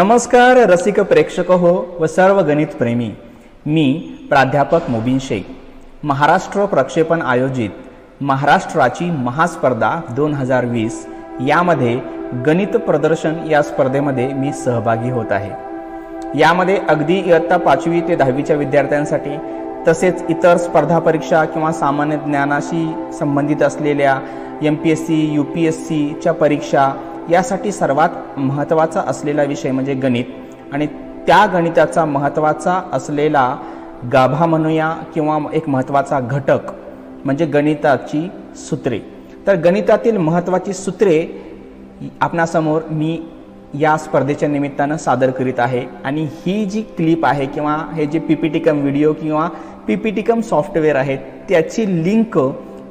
नमस्कार रसिक प्रेक्षक हो व सर्व गणित प्रेमी. मी प्राध्यापक मुबीन शेख. महाराष्ट्र प्रक्षेपण आयोजित महाराष्ट्राची महास्पर्धा दोन हजार वीस यामध्ये गणित प्रदर्शन या स्पर्धेमध्ये मी सहभागी होत आहे. यामध्ये अगदी इयत्ता पाचवी ते दहावीच्या विद्यार्थ्यांसाठी तसेच इतर स्पर्धा परीक्षा किंवा सामान्य ज्ञानाशी संबंधित असलेल्या M P S C U P S सीच्या परीक्षा यासाठी सर्वात महत्त्वाचा असलेला विषय म्हणजे गणित. आणि त्या गणिताचा महत्त्वाचा असलेला गाभा म्हणूया किंवा एक महत्त्वाचा घटक म्हणजे गणिताची सूत्रे. तर गणितातील महत्त्वाची सूत्रे आपणासमोर मी या स्पर्धेच्या निमित्तानं सादर करीत आहे. आणि ही जी क्लिप आहे किंवा हे जे P P T cum video किंवा P P T cum software आहे त्याची लिंक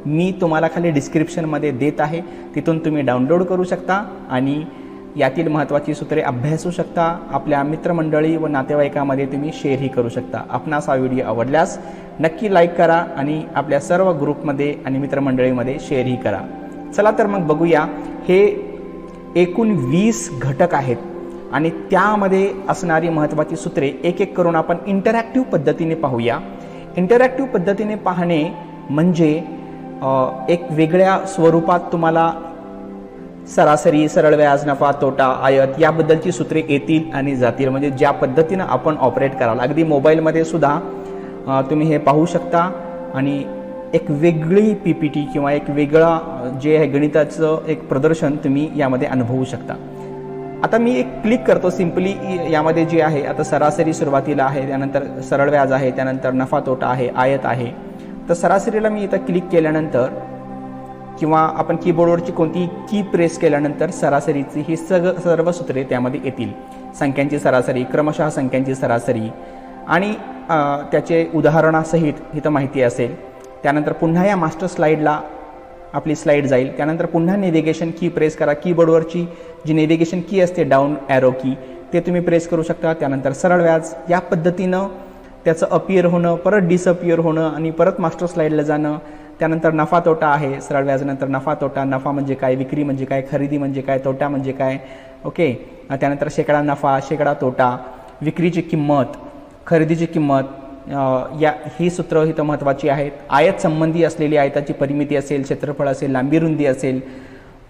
मी तुम्हाला खाली डिस्क्रिप्शनमध्ये देत आहे. तिथून तुम्ही डाउनलोड करू शकता आणि यातील महत्त्वाची सूत्रे अभ्यासू शकता. आपल्या मित्रमंडळी व नातेवाईकामध्ये तुम्ही शेअरही करू शकता. आपणास हा व्हिडिओ आवडल्यास नक्की लाईक करा आणि आपल्या सर्व ग्रुपमध्ये आणि मित्रमंडळीमध्ये शेअरही करा. चला तर मग बघूया. हे एकूण वीस घटक आहेत आणि त्यामध्ये असणारी महत्त्वाची सूत्रे एक एक करून आपण इंटरॅक्टिव्ह पद्धतीने पाहूया. इंटरॅक्टिव्ह पद्धतीने पाहणे म्हणजे एक वेगळ्या स्वरूपात तुम्हाला सरासरी सरळ व्याज नफा तोटा आयत याबद्दलची सूत्रे येतील आणि जातील. म्हणजे ज्या पद्धतीनं आपण ऑपरेट कराल. अगदी मोबाईलमध्ये सुद्धा तुम्ही हे पाहू शकता. आणि एक वेगळी पी पी टी किंवा एक वेगळा जे आहे गणिताचं एक प्रदर्शन तुम्ही यामध्ये अनुभवू शकता. आता मी एक क्लिक करतो सिम्पली यामध्ये जे आहे. आता सरासरी सुरुवातीला आहे त्यानंतर सरळ व्याज आहे त्यानंतर नफा तोटा आहे आयत आहे. तर सरासरीला मी इथं क्लिक केल्यानंतर किंवा आपण कीबोर्डवरची कोणती की प्रेस केल्यानंतर सरासरीची ही सग सर्व सूत्रे त्यामध्ये येतील. संख्यांची सरासरी क्रमशः संख्यांची सरासरी आणि त्याचे उदाहरणासहित इथं माहिती असेल. त्यानंतर पुन्हा या मास्टर स्लाईडला आपली स्लाईड जाईल. त्यानंतर पुन्हा नेव्हिगेशन की प्रेस करा. कीबोर्डवरची जी नेव्हिगेशन की असते डाऊन ॲरो की ते तुम्ही प्रेस करू शकता. त्यानंतर सरळ व्याज. या पद्धतीनं त्याचं अपियर होणं परत डिसअपियर होणं आणि परत मास्टर स्लाईडला जाणं त्यानंतर नफा तोटा आहे सरळ व्याजानंतर नफा तोटा नफा म्हणजे काय विक्री म्हणजे काय खरेदी म्हणजे काय तोटा म्हणजे काय ओके त्यानंतर शेकडा नफा शेकडा तोटा विक्रीची किंमत खरेदीची किंमत या ही सूत्र इथं महत्त्वाची आहेत. आयत संबंधी असलेली आयताची परिमिती असेल क्षेत्रफळ असेल लांबी रुंदी असेल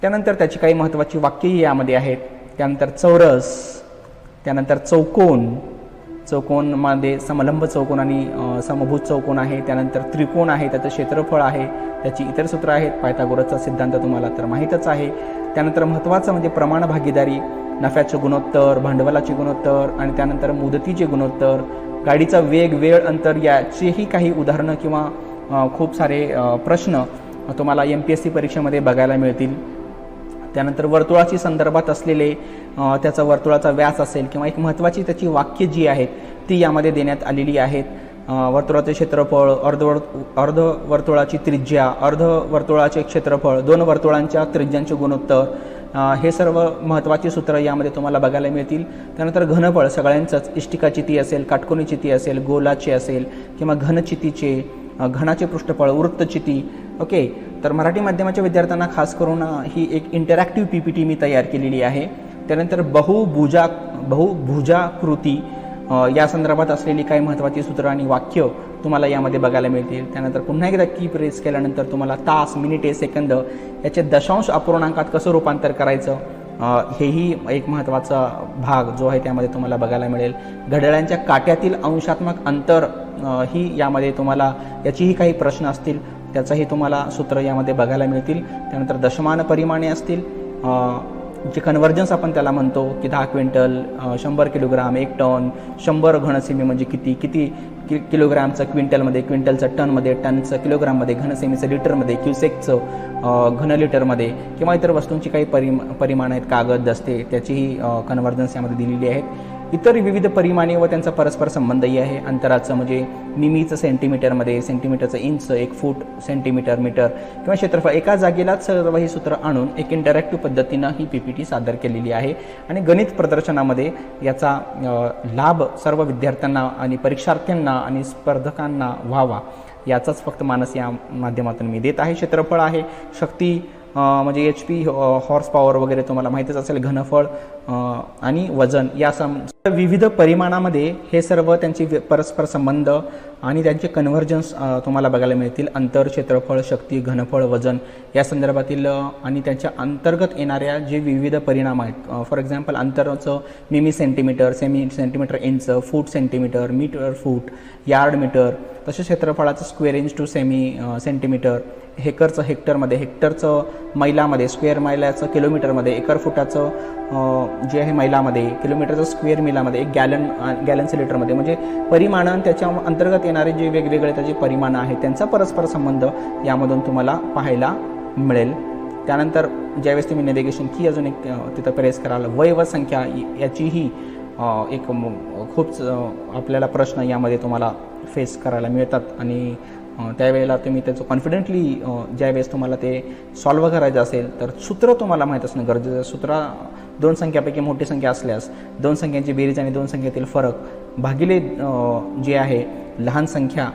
त्यानंतर त्याची काही महत्त्वाची वाक्यही यामध्ये आहेत. त्यानंतर चौरस त्यानंतर चौकोन चौकोनमध्ये समलंब चौकोन आणि समभूत चौकोन आहे. त्यानंतर त्रिकोण आहे त्याचं क्षेत्रफळ आहे त्याची इतर सूत्र आहेत. पायथागोरसचा सिद्धांत तुम्हाला तर माहीतच आहे. त्यानंतर महत्त्वाचं म्हणजे प्रमाण भागीदारी नफ्याचे गुणोत्तर भांडवलाचे गुणोत्तर आणि त्यानंतर मुदतीचे गुणोत्तर. गाडीचा वेग वेळ अंतर याचेही काही उदाहरणं किंवा खूप सारे प्रश्न तुम्हाला एम पी एस सी परीक्षेमध्ये बघायला मिळतील. त्यानंतर वर्तुळाची संदर्भात असलेले त्याचा वर्तुळाचा व्यास असेल किंवा एक महत्त्वाची त्याची वाक्य जी आहेत ती यामध्ये देण्यात आलेली आहेत. वर्तुळाचे क्षेत्रफळ अर्धवर् अर्धवर्तुळाची त्रिज्या अर्धवर्तुळाचे क्षेत्रफळ दोन वर्तुळांच्या त्रिज्यांचे गुणोत्तर हे सर्व महत्त्वाची सूत्र यामध्ये तुम्हाला बघायला मिळतील. त्यानंतर घनफळ सगळ्यांचंच इष्टिकाची ती असेल काटकोनीची ती असेल गोलाची असेल किंवा घनचितीचे घनाचे पृष्ठफळ वृत्तचिती ओके तर मराठी माध्यमाच्या विद्यार्थ्यांना खास करून ही एक इंटरॅक्टिव्ह पी पी टी मी तयार केलेली आहे. त्यानंतर बहुभुजा बहुभुजाकृती या संदर्भात असलेली काही महत्त्वाची सूत्र आणि वाक्य तुम्हाला यामध्ये बघायला मिळतील. त्यानंतर पुन्हा एकदा की प्रेस केल्यानंतर तुम्हाला तास मिनिटे सेकंद याचे दशांश अपूर्णांकात कसं रूपांतर करायचं हेही एक महत्त्वाचा भाग जो आहे त्यामध्ये तुम्हाला बघायला मिळेल. घड्याळांच्या काट्यातील अंशात्मक अंतर ही यामध्ये तुम्हाला याचीही काही प्रश्न असतील. त्याचंही तुम्हाला सूत्र यामध्ये बघायला मिळतील. त्यानंतर दशमान परिमाणे असतील. जे कन्व्हर्जन्स आपण त्याला म्हणतो की दहा क्विंटल शंभर किलोग्राम एक टन शंभर घनसेमी म्हणजे किती? किती कि किलोग्रामचं क्विंटलमध्ये क्विंटलचं टनमध्ये टनचं किलोग्राममध्ये घनसेमीचं लिटरमध्ये क्युसेकचं घन लिटरमध्ये किंवा इतर वस्तूंची काही परिम परिमाण आहेत कागद दस्ते त्याचीही कन्व्हर्जन्स यामध्ये दिलेली आहेत. इतर विविध परिमाणे व त्यांचा परस्पर संबंधही आहे. अंतराचं म्हणजे निमीचं सेंटीमीटरमध्ये सेंटीमीटरचं इंच एक फूट सेंटीमीटर मीटर किंवा क्षेत्रफळ. एका जागेलाच सर्व ही सूत्र आणून एक इंटरॅक्टिव्ह पद्धतीनं ही पी पी टी सादर केलेली आहे. आणि गणित प्रदर्शनामध्ये याचा लाभ सर्व विद्यार्थ्यांना आणि परीक्षार्थ्यांना आणि स्पर्धकांना व्हावा याचाच फक्त मानस या माध्यमातून मी देत आहे. क्षेत्रफळ आहे शक्ती म्हणजे एच पी हॉर्स पॉवर वगैरे तुम्हाला माहितीच असेल घनफळ आणि वजन. या सम विविध परिमाणामध्ये हे सर्व त्यांचे परस्पर संबंध आणि त्यांचे कन्व्हर्जन्स तुम्हाला बघायला मिळतील. अंतर क्षेत्रफळ शक्ती घनफळ वजन. या संदर्भातील आणि त्यांच्या अंतर्गत येणाऱ्या जे विविध परिणाम आहेत. फॉर एक्झाम्पल अंतराचं मिमी centimetre semi centimetre inch foot centimetre metre foot yard metre तसेच क्षेत्रफळाचं स्क्वेअर इंच टू सेमी सेंटीमीटर हेकरचं हेक्टरमध्ये हेक्टरचं मैलामध्ये स्क्वेअर मैलाचं किलोमीटरमध्ये एकर फुटाचं जे आहे मैलामध्ये किलोमीटरचं स्क्वेअर मिलामध्ये एक गॅलन गॅलन्स लिटरमध्ये म्हणजे परिमाण आणि त्याच्या अंतर्गत येणारे जे वेगवेगळे त्याचे परिमाण आहेत त्यांचा परस्पर संबंध यामधून तुम्हाला पाहायला मिळेल. त्यानंतर ज्यावेळेस तुम्ही नेव्हिगेशन की अजून एक तिथं प्रेस कराल वय व संख्या याचीही एक खूप आपल्याला प्रश्न यामध्ये तुम्हाला फेस करायला मिळतात. आणि त्यावेळेला तुम्ही त्याचं कॉन्फिडेंटली ज्यावेळेस तुम्हाला ते सॉल्व्ह करायचं असेल तर सूत्र तुम्हाला माहीत असणं गरजेचं आहे. सूत्र दोन संख्यापैकी मोठी संख्या असल्यास दोन संख्यांची बेरीज आणि दोन संख्येतील फरक भागिले जे आहे लहान संख्या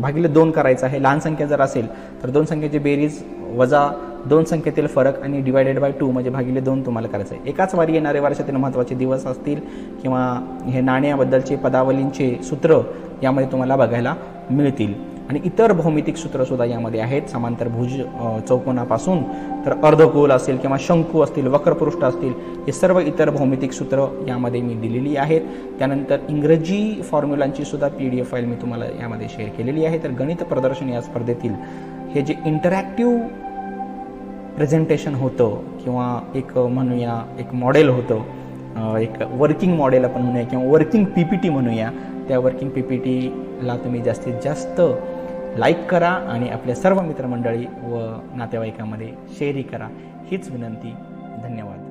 भागिले दोन करायचं आहे. लहान संख्या जर असेल तर दोन संख्येची बेरीज वजा दोन संख्येतील फरक आणि डिवायडेड बाय टू म्हणजे भागिले दोन तुम्हाला करायचं आहे. एकाच वारी येणारे वर्षातील महत्त्वाचे दिवस असतील किंवा हे नाण्याबद्दलचे पदावलींचे सूत्र यामध्ये तुम्हाला बघायला मिळतील. आणि इतर भौमितिक सूत्रसुद्धा यामध्ये आहेत. समांतर भुज चौकोनापासून तर अर्धगोल असेल किंवा शंकू असतील वक्रपृष्ठ असतील हे सर्व इतर भौमितिक सूत्र यामध्ये मी दिलेली आहेत. त्यानंतर इंग्रजी फॉर्म्युलांची सुद्धा पी डी एफ फाईल मी तुम्हाला यामध्ये शेअर केलेली आहे. तर गणित प्रदर्शन या स्पर्धेतील हे जे इंटरॅक्टिव्ह प्रेझेंटेशन होतं किंवा एक म्हणूया एक मॉडेल होतं एक वर्किंग मॉडेल आपण म्हणूया किंवा वर्किंग पी पी टी म्हणूया त्या वर्किंग पी पी टीला तुम्ही जास्तीत जास्त लाईक करा आणि आपल्या सर्व मित्रमंडळी व नातेवाईकामध्ये शेअरही करा. हीच विनंती. धन्यवाद.